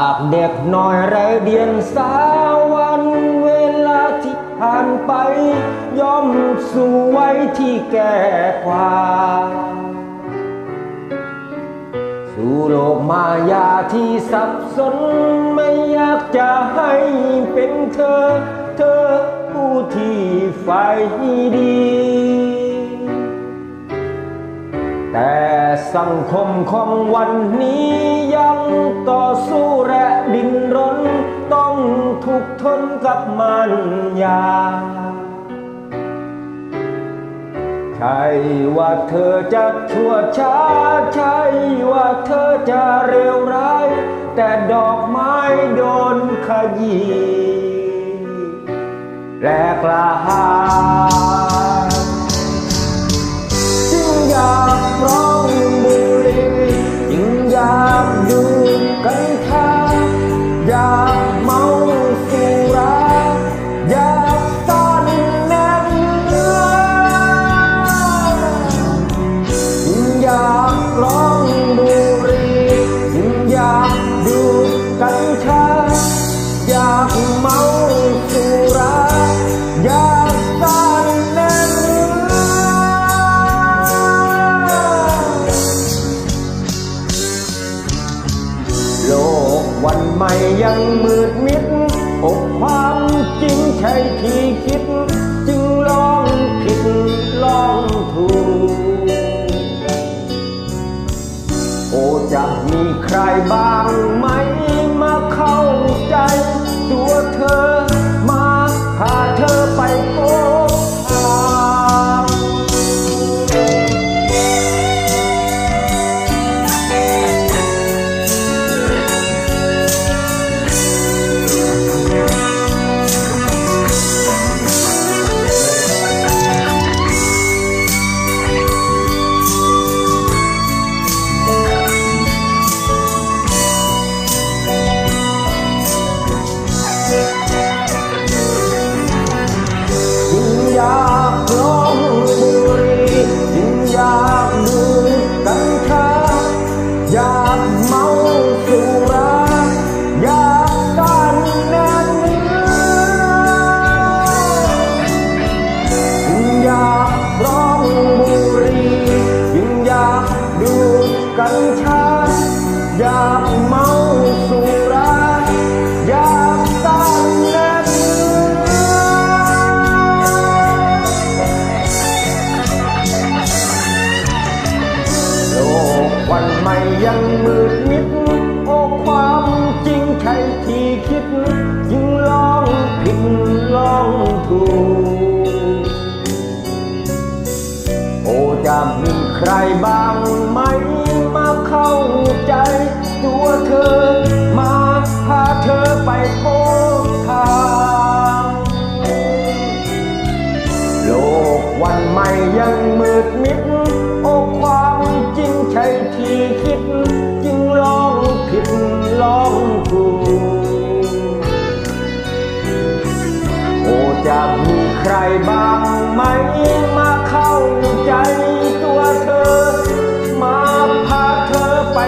ากเด็กน้อยไรเดียนสาวันเวลาที่ผ่านไป ย่อมสู่วัยที่แก่กว่าสู่โลกมายาที่สับสนไม่อยากจะให้เป็นเธอ เธอผู้ที่ฝ่ายดี แต่สังคมของวันนี้ยังต่อสู้และดิ้นรน ต้องทุกข์ทนกับมันยา ใช่ว่าเธอจะชั่วช้า ใช่ว่าเธอจะเร็วร้าย แต่ดอกไม้โดนขยี้และกลาหา วันใหม่ยังมืดมิดอกความจริงใช่ที่คิด จึงลองผิดลองถูกโอจะมีใครบ้างไหม ยังมืดมิด โอ้ความจริงใครที่คิดยิ่งลองผิดลองถูกโอ้จะมีใครบ้างไหมมาเข้าใจตัวเธอ มาพาเธอไปโค้ทางโลกวันใหม่ยังมืดมิด โอ้ความจริงใช่ที่ ใครบ้างไหมมาเข้าใจตัวเธอ มาพาเธอไป